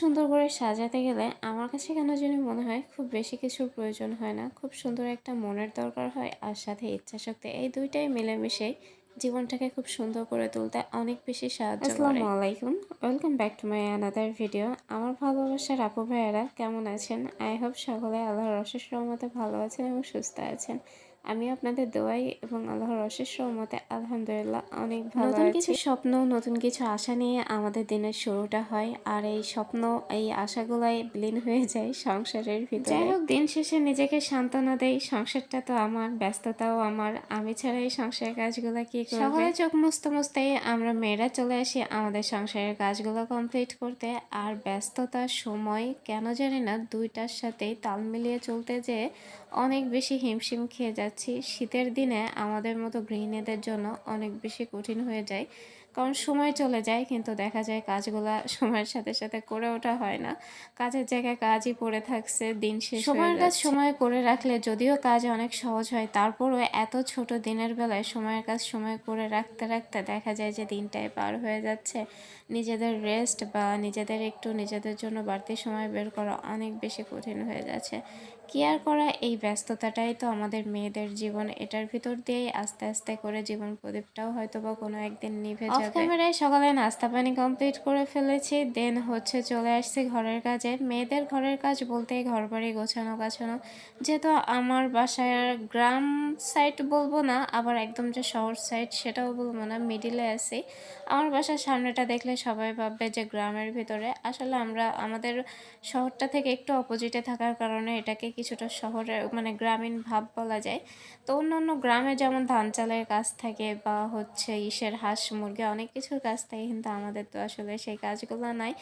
সুন্দর করে সাজাতে গেলে আমার কাছে কেন জানি মনে হয় খুব বেশি কিছুর প্রয়োজন হয় না। খুব সুন্দর একটা মনের দরকার হয় আর সাথে ইচ্ছাশক্তি, এই দুইটাই মিলেমিশে জীবনটাকে খুব সুন্দর করে তুলতে অনেক বেশি সাহায্য আসসালামু আলাইকুম। Welcome back to my another video আমার ভালোবাসার আপু ভাইয়েরা কেমন আছেন? আই হোপ সকলে আল্লাহর অশেষ রহমতে ভালো আছেন এবং সুস্থ আছেন। আমি আপনাদের দোয়াই এবং আল্লাহর অশেষ রহমতে আলহামদুলিল্লাহ অনেক ভালো নতুন কিছু স্বপ্ন নতুন কিছু আশা নিয়ে আমাদের দিনের শুরুটা হয় আর এই স্বপ্ন এই আশাগুলাই বিলীন হয়ে যায় সংসারের ভিতরে। যাই হোক দিন শেষে নিজেকে সান্ত্বনা দেই। সংসারটা তো আমার ব্যস্ততাও আমার। আমি ছাড়া এই সংসারের কাজগুলো কি করবে? সকালে চোখ মুছতে মুছতেই আমরা মেয়েরা চলে আসি আমাদের সংসারের কাজগুলো কমপ্লিট করতে। আর ব্যস্ততার সময় কেন জানি না দুইটার সাথেই তাল মিলিয়ে চলতে যে অনেক বেশি হিমশিম খেয়ে যাচ্ছি শীতের দিনে আমাদের মতো গৃহিণীদের জন্য অনেক বেশি কঠিন হয়ে যায়। কারণ সময় চলে যায় কিন্তু দেখা যায় কাজগুলা সময়ের সাথে সাথে করে ওঠা হয় না। কাজের জায়গায় কাজই পড়ে থাকছে দিন শেষ সময়ের কাজ সময় করে রাখলে যদিও কাজ অনেক সহজ হয় তারপরও এত ছোট দিনের বেলায় সময়ের কাজ সময় করে রাখতে রাখতে দেখা যায় যে দিনটাই পার হয়ে যাচ্ছে। নিজেদের রেস্ট বা নিজেদের একটু নিজেদের জন্য বাড়তি সময় বের করা অনেক বেশি কঠিন হয়ে যাচ্ছে। কেয়ার করা এই ব্যস্ততাটাই তো আমাদের মেয়েদের জীবন। এটার ভিতর দিয়েই আস্তে আস্তে করে জীবন প্রদীপটাও হয়তো বা কোনো একদিন নিভে যাবে। ক্যামেরায় সকালে নাস্তা পানি কমপ্লিট করে ফেলেছি দেন হচ্ছে চলে আসছি ঘরের কাজে। মেয়েদের ঘরের কাজ বলতে ঘর বাড়ি গোছানো গাছানো। যেহেতু আমার বাসায় গ্রাম সাইড বলব না আবার একদম যে শহর সাইড সেটাও বলব না মিডিলে আছি। আমার বাসার সামনেটা দেখলে সবাই ভাববে যে গ্রামের ভিতরে। আসলে আমরা আমাদের শহরটা থেকে একটু অপোজিটে থাকার কারণে এটাকে কিছুটা শহরে মানে গ্রামীণ ভাব বলা যায়। তো অন্য অন্য গ্রামে যেমন ধান চালের কাজ থাকে বা হচ্ছে ইসের হাঁস মুরগি অনেক কিছুর কাজ থাকে কিন্তু আমাদের তো আসলে সেই কাজগুলো নাই।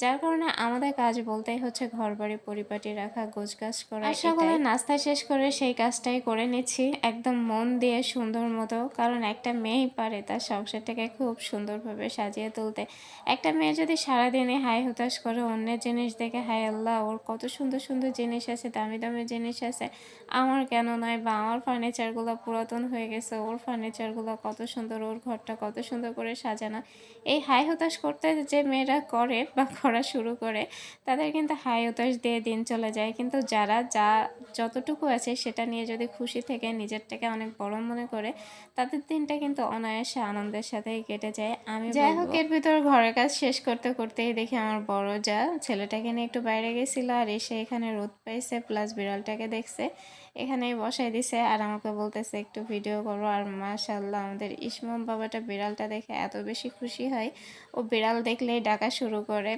যার কারণে আমাদের কাজ বলতেই হচ্ছে ঘর বাড়ি পরিপাটি রাখা গোছ গাছ করা সকালে নাস্তা শেষ করে সেই কাজটাই করে নিচ্ছি একদম মন দিয়ে সুন্দর মতো। কারণ একটা মেয়েই পারে তার সংসারটাকে খুব সুন্দরভাবে সাজিয়ে তুলতে। একটা মেয়ে যদি সারাদিনে হাই হতাশ করে অন্যের জিনিস দেখে হাই আল্লাহ ওর কত সুন্দর সুন্দর জিনিস আছে দামি দামি জিনিস আছে। আমার কেন নয় বা আমার ফার্নিচারগুলো পুরাতন হয়ে গেছে, ওর ফার্নিচারগুলো কত সুন্দর, ওর ঘরটা কত সুন্দর করে সাজানো। এই হাই হতাশ করতে যে মেয়েরা করে বা করা শুরু করে, তাদের কিন্তু হাই হতাশ দিয়ে দিন চলে যায়। কিন্তু যারা যা যতটুকু আছে সেটা নিয়ে যদি খুশি থেকে নিজেরটাকে অনেক বড় মনে করে, তাদের দিনটা কিন্তু অনায়াসে আনন্দের সাথেই কেটে যায়। আমি যাই হোক, এর ভিতরে ঘরের কাজ শেষ করতে করতেই দেখি আমার বড় যা ছেলেটাকে নিয়ে একটু বাইরে গেছিল আর এসে এখানে রোদ পাইছে প্লাস বিড়ালটাকে দেখছে এখানেই বসাই দিছে আর আমাকে বলতেছে একটু ভিডিও করো। আর মাশাল্লাহ আমাদের ইসমম বাবাটা বিড়ালটা দেখে এত বেশি খুশি হয়। ও বিড়াল দেখলেই ডাকা শুরু করে।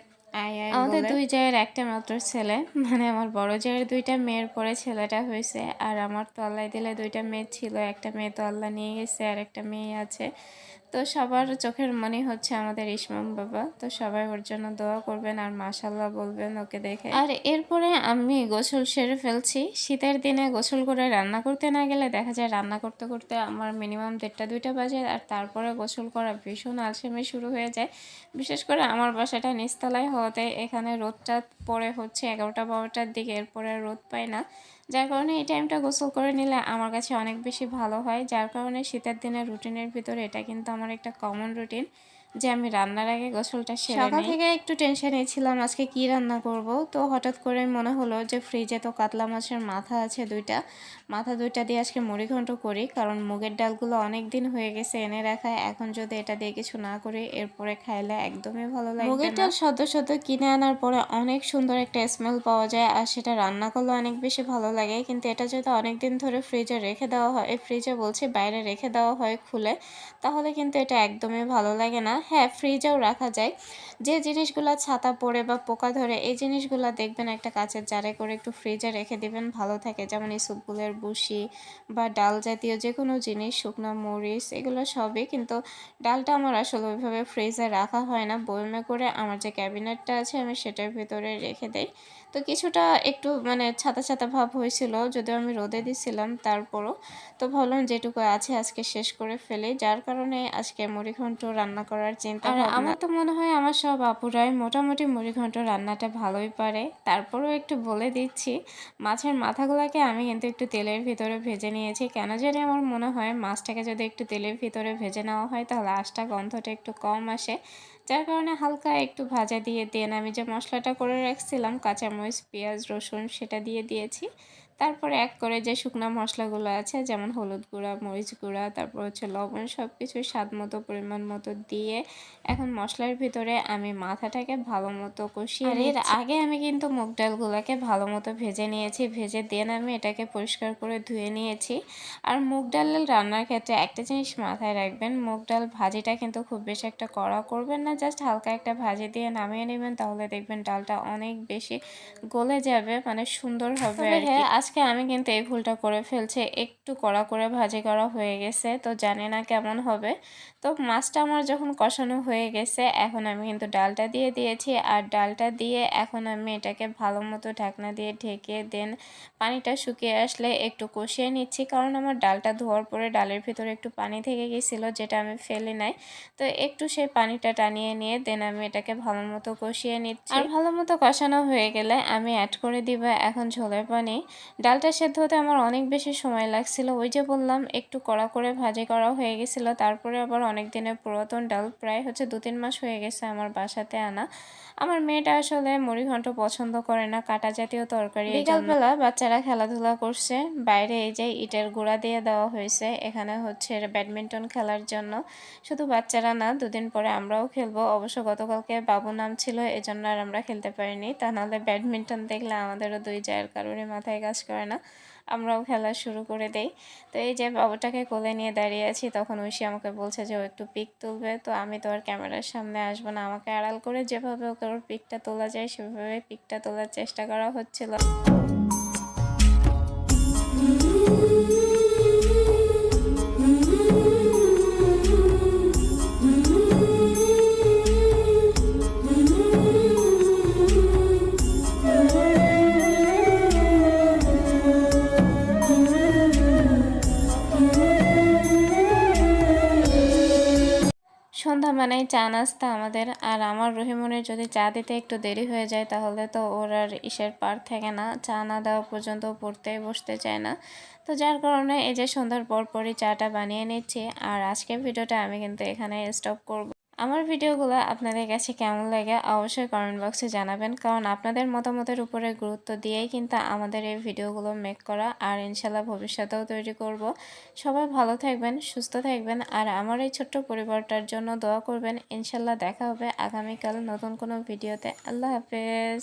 আমাদের দুই জায়ের একটা মাত্র ছেলে মানে আমার বড় জায়ের দুইটা মেয়ের পরে ছেলেটা হয়েছে আর আমার তো আল্লাহ দিলে দুইটা মেয়ে ছিল একটা মেয়ে তো আল্লাহ নিয়ে গেছে আর একটা মেয়ে আছে। তো সবার চোখের মনে হচ্ছে আমাদের ইসমাম বাবা। তো সবাই ওর জন্য দোয়া করবেন আর মাশাল্লাহ বলবেন ওকে দেখে। আর এরপরে আমি গোসল সেরে ফেলছি। শীতের দিনে গোসল করে রান্না করতে না গেলে দেখা যায় রান্না করতে করতে আমার মিনিমাম দেড়টা দুইটা বাজে আর তারপরে গোসল করা ভীষণ আলসেমি শুরু হয়ে যায়। বিশেষ করে আমার বাসাটা নিচতলায় হওয়াতে এখানে রোদটা পরে হচ্ছে এগারোটা বারোটার দিকে, এরপরে রোদ পায় না। যার কারণে এই টাইমটা গোসল করে নিলে আমার কাছে অনেক বেশি ভালো হয়। যার কারণে শীতের দিনের রুটিনের ভিতরে এটা কিন্তু আমার একটা কমন রুটিন যে আমি রান্নার আগে গোসলটা সেরে সকাল থেকে একটু টেনশনে ছিলাম আজকে কি রান্না করব? তো হঠাৎ করে মনে হলো যে ফ্রিজে তো কাতলা মাছের মাথা আছে দুইটা। মাথা দুইটা দিয়ে আজকে মুড়ি ঘন্ট করি কারণ মুগের ডালগুলো অনেক দিন হয়ে গেছে এনে রাখা এখন যদি এটা দিয়ে কিছু না করি এরপরে খাইলে একদমই ভালো লাগে মুগের ডাল সদ্য সদ্য কিনে আনার পরে অনেক সুন্দর একটা স্মেল পাওয়া যায় আর সেটা রান্না করলে অনেক বেশি ভালো লাগে। কিন্তু এটা যদি অনেক দিন ধরে ফ্রিজে রেখে দেওয়া হয় ফ্রিজে বলছি বাইরে রেখে দেওয়া হয় খুলে তাহলে কিন্তু এটা একদমই ভালো লাগে না। হ্যাঁ ফ্রিজেও রাখা যায়। যে জিনিসগুলো ছাতা পড়ে বা পোকা ধরে, এই জিনিসগুলো দেখবেন একটা কাচের জারে করে একটু ফ্রিজে রেখে দিবেন, ভালো থাকে। যেমন এই সুপগুলের বুসি বা ডাল জাতীয় যে কোনো জিনিস, শুকনো মরিচ, এগুলো সবই। কিন্তু ডালটা আমার আসলে ওইভাবে ফ্রিজে রাখা হয় না। বয়মে করে আমার যে ক্যাবিনেটটা আছে, আমি সেটার ভিতরে রেখে দেই। তো কিছুটা একটু মানে ছাতা ছাতা ভাব হয়েছিল, যদিও আমি রোদে দিছিলাম তারপরও। তো ভাবলাম যেটুকু আছে আজকে শেষ করে ফেলে। যার কারণে আজকে মুড়িঘণ্ট রান্না করার চিন্তা আর আমার তো মনে হয় আমার সব আপুরাই মোটামুটি মুড়িঘণ্ট রান্নাটা ভালোই পারে। তারপরেও একটু বলে দিচ্ছি মাছের মাথাগুলোকে আমি কিন্তু একটু তেলের ভিতরে ভেজে নিয়েছি। কেন জানি আমার মনে হয় মাছটাকে যদি একটু তেলের ভিতরে ভেজে নেওয়া হয় তাহলে আশটা গন্ধটা একটু কম আসে। যার কারণে হালকা একটু ভাজা দিয়ে দেন। আমি যে মশলাটা করে রাখছিলাম কাঁচামরিচ পেঁয়াজ রসুন সেটা দিয়ে দিয়েছি। তারপরে এক করে যে শুকনো মশলাগুলো আছে যেমন হলুদ গুঁড়া মরিচ গুঁড়া তারপর হচ্ছে লবণ সব কিছু স্বাদ মতো পরিমাণ মতো দিয়ে এখন মশলার ভিতরে আমি মাথাটাকে ভালো মতো কষিয়ে এর আগে আমি কিন্তু মুগ ডালগুলোকে ভালো মতো ভেজে নিয়েছি ভেজে দেন আমি এটাকে পরিষ্কার করে ধুয়ে নিয়েছি। আর মুগ ডাল রান্নার ক্ষেত্রে একটা জিনিস মাথায় রাখবেন মুগ ডাল ভাজিটা কিন্তু খুব বেশি একটা কড়া করবেন না জাস্ট হালকা একটা ভাজি দিয়ে নামিয়ে নেবেন তাহলে দেখবেন ডালটা অনেক বেশি গলে যাবে মানে সুন্দর হবে হ্যাঁ আজকে আমি কিন্তু এই ভুলটা করে ফেলছি, একটু কড়া করে ভাজি করা হয়ে গেছে, তো জানি না কেমন হবে। তো মাছটা আমার যখন কষানো হয়ে গেছে, এখন আমি কিন্তু ডালটা দিয়ে দিয়েছি, আর ডালটা দিয়ে এখন আমি এটাকে ভালো মতো ঢাকনা দিয়ে ঢেকে দেন, পানিটা শুকিয়ে আসলে একটু কষিয়ে নিচ্ছি, কারণ আমার ডালটা ধোয়ার পরে ডালের ভিতরে একটু পানি থেকে গেছিল, যেটা আমি ফেলে নাই। তো একটু সেই পানিটা টানিয়ে নিয়ে দেন, আমি এটাকে ভালো মতো কষিয়ে নিচ্ছি। আর ভালো মতো কষানো হয়ে গেলে আমি অ্যাড করে দিব এখন ঝোলের পানি। ডালটা সেদ্ধ হতে আমার অনেক বেশি সময় লাগছিল। ওই যে বললাম, একটু কড়া করে ভাজি করা হয়ে গেছিল। তারপরে আবার অনেক দিনের পুরাতন ডাল, প্রায় হচ্ছে দু তিন মাস হয়ে গেছে আমার বাসাতে আনা। আমার মেয়েটা আসলে মুড়ি ঘন্ট পছন্দ করে না, কাটা জাতীয় তরকারি বিকালবেলা বাচ্চারা খেলাধুলা করছে। বাইরে এই যে ইটের গুঁড়া দিয়ে দেওয়া হয়েছে, এখানে হচ্ছে ব্যাডমিন্টন খেলার জন্য। শুধু বাচ্চারা না, দুদিন পরে আমরাও খেলব। অবশ্য গতকালকে বাবু নাম ছিল, এজন্য আর আমরা খেলতে পারিনি। তা নাহলে ব্যাডমিন্টন দেখলে আমাদেরও দুই জায়ের কারোরই মাথায় কাজ করে না, আমরাও খেলা শুরু করে দেই। তো এই যে বাবুটাকে কোলে নিয়ে দাঁড়িয়ে আছি, তখন ঐশী আমাকে বলছে যে ও একটু পিক তুলবে। তো আমি তো আর ক্যামেরার সামনে আসব না, আমাকে আড়াল করে যেভাবে ওকে ওর পিকটা তোলা যায়, সেভাবে পিকটা তোলার চেষ্টা করা হচ্ছিল। মানেই চা নাস্তা আমাদের। আর আমার রহিমনের যদি চা দিতে একটু দেরি হয়ে যায়, তাহলে তো ওর আর ইসের পার থাকে না। চা না দেওয়া পর্যন্ত পড়তে বসতে চায় না। তো যার কারণে এই যে সন্ধ্যার পর পরই চাটা বানিয়ে নিচ্ছি। আর আজকের ভিডিওটা আমি কিন্তু এখানে স্টপ করব। আমার ভিডিওগুলো আপনাদের কাছে কেমন লাগে অবশ্যই কমেন্ট বক্সে জানাবেন। কারণ আপনাদের মতামতের উপরে গুরুত্ব দিয়েই কিন্তু আমাদের এই ভিডিওগুলো মেক করা আর ইনশাল্লাহ ভবিষ্যতেও তৈরি করব। সবাই ভালো থাকবেন, সুস্থ থাকবেন আর আমার এই ছোট্ট পরিবারটার জন্য দোয়া করবেন। ইনশাল্লাহ দেখা হবে আগামীকাল নতুন কোনো ভিডিওতে। আল্লাহ হাফেজ।